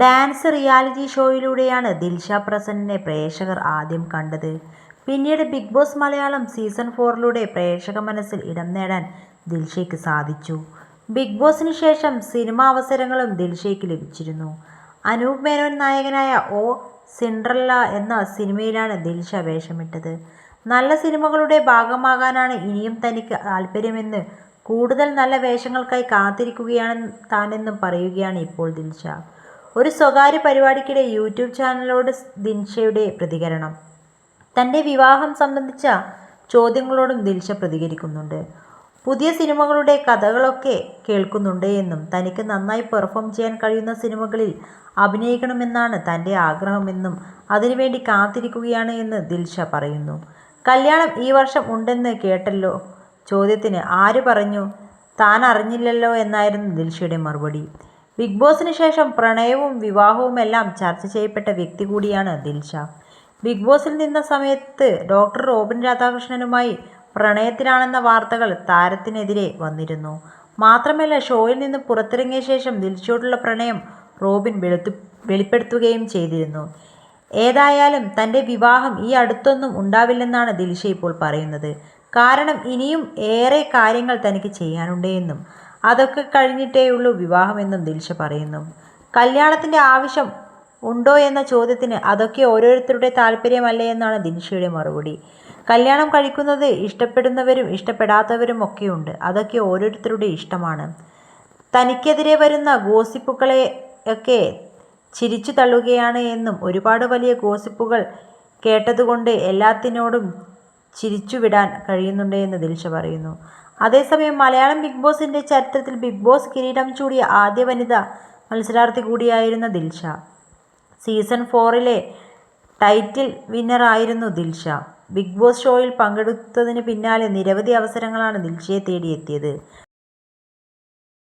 Dance reality ഷോയിലൂടെയാണ് ദിൽഷ പ്രസന്നിനെ പ്രേക്ഷകർ ആദ്യം കണ്ടത്. പിന്നീട് ബിഗ് ബോസ് മലയാളം സീസൺ ഫോറിലൂടെ പ്രേക്ഷക മനസ്സിൽ ഇടം നേടാൻ ദിൽഷയ്ക്ക് സാധിച്ചു. ബിഗ് ബോസിന് ശേഷം സിനിമാ അവസരങ്ങളും ദിൽഷയ്ക്ക് ലഭിച്ചിരുന്നു. അനൂപ് മേനോൻ നായകനായ ഓ സിൻഡ്രല്ല എന്ന സിനിമയിലാണ് ദിൽഷ വേഷമിട്ടത്. നല്ല സിനിമകളുടെ ഭാഗമാകാനാണ് ഇനിയും തനിക്ക് താല്പര്യമെന്ന് കൂടുതൽ നല്ല വേഷങ്ങൾക്കായി കാത്തിരിക്കുകയാണ് താനെന്നും പറയുകയാണ് ഇപ്പോൾ ദിൽഷ. ഒരു സ്വകാര്യ പരിപാടിക്കിടെ യൂട്യൂബ് ചാനലോട് ദിൽഷയുടെ പ്രതികരണം. തന്റെ വിവാഹം സംബന്ധിച്ച ചോദ്യങ്ങളോടും ദിൽഷ പ്രതികരിക്കുന്നുണ്ട്. പുതിയ സിനിമകളുടെ കഥകളൊക്കെ കേൾക്കുന്നുണ്ട് എന്നും തനിക്ക് നന്നായി പെർഫോം ചെയ്യാൻ കഴിയുന്ന സിനിമകളിൽ അഭിനയിക്കണമെന്നാണ് തന്റെ ആഗ്രഹമെന്നും അതിനുവേണ്ടി കാത്തിരിക്കുകയാണ് എന്ന് ദിൽഷ പറയുന്നു. കല്യാണം ഈ വർഷം ഉണ്ടെന്ന് കേട്ടല്ലോ. ചോദ്യത്തിന് ആര് പറഞ്ഞു? താൻ അറിഞ്ഞില്ലല്ലോ എന്നായിരുന്നു ദിൽഷയുടെ മറുപടി. ബിഗ് ബോസിന് ശേഷം പ്രണയവും വിവാഹവും എല്ലാം ചർച്ച ചെയ്യപ്പെട്ട വ്യക്തി കൂടിയാണ് ദിൽഷ. ബിഗ് ബോസിൽ നിന്ന സമയത്ത് ഡോക്ടർ റോബിൻ രാധാകൃഷ്ണനുമായി പ്രണയത്തിലാണെന്ന വാർത്തകൾ താരത്തിനെതിരെ വന്നിരുന്നു. മാത്രമല്ല ഷോയിൽ നിന്ന് പുറത്തിറങ്ങിയ ശേഷം ദിൽഷയോടുള്ള പ്രണയം റോബിൻ വെളുത്തു വെളിപ്പെടുത്തുകയും ചെയ്തിരുന്നു. ഏതായാലും തന്റെ വിവാഹം ഈ അടുത്തൊന്നും ഉണ്ടാവില്ലെന്നാണ് ദിൽഷ ഇപ്പോൾ പറയുന്നത്. കാരണം ഇനിയും ഏറെ കാര്യങ്ങൾ തനിക്ക് ചെയ്യാനുണ്ട് എന്നും അതൊക്കെ കഴിഞ്ഞിട്ടേ കഴിഞ്ഞിട്ടേയുള്ളൂ വിവാഹമെന്നും ദിൽഷ പറയുന്നു. കല്യാണത്തിന്റെ ആവശ്യം ഉണ്ടോ എന്ന ചോദ്യത്തിന് അതൊക്കെ ഓരോരുത്തരുടെ താല്പര്യമല്ലേ എന്നാണ് ദിൽഷയുടെ മറുപടി. കല്യാണം കഴിക്കുന്നത് ഇഷ്ടപ്പെടുന്നവരും ഇഷ്ടപ്പെടാത്തവരും ഒക്കെയുണ്ട്. അതൊക്കെ ഓരോരുത്തരുടെ ഇഷ്ടമാണ്. തനിക്കെതിരെ വരുന്ന ഗോസിപ്പുകളെ ഒക്കെ ചിരിച്ചു തള്ളുകയാണ് എന്നും ഒരുപാട് വലിയ ഗോസിപ്പുകൾ കേട്ടതുകൊണ്ട് എല്ലാത്തിനോടും ചിരിച്ചുവിടാൻ കഴിയുന്നുണ്ട് എന്ന് ദിൽഷ പറയുന്നു. അതേസമയം മലയാളം ബിഗ് ബോസിന്റെ ചരിത്രത്തിൽ ബിഗ് ബോസ് കിരീടം ചൂടിയ ആദ്യ വനിത മത്സരാർത്ഥി കൂടിയായിരുന്ന ദിൽഷ. സീസൺ ഫോറിലെ ടൈറ്റിൽ വിന്നറായിരുന്നു ദിൽഷ. ബിഗ് ബോസ് ഷോയിൽ പങ്കെടുത്തതിന് പിന്നാലെ നിരവധി അവസരങ്ങളാണ് ദിൽഷയെ തേടിയെത്തിയത്.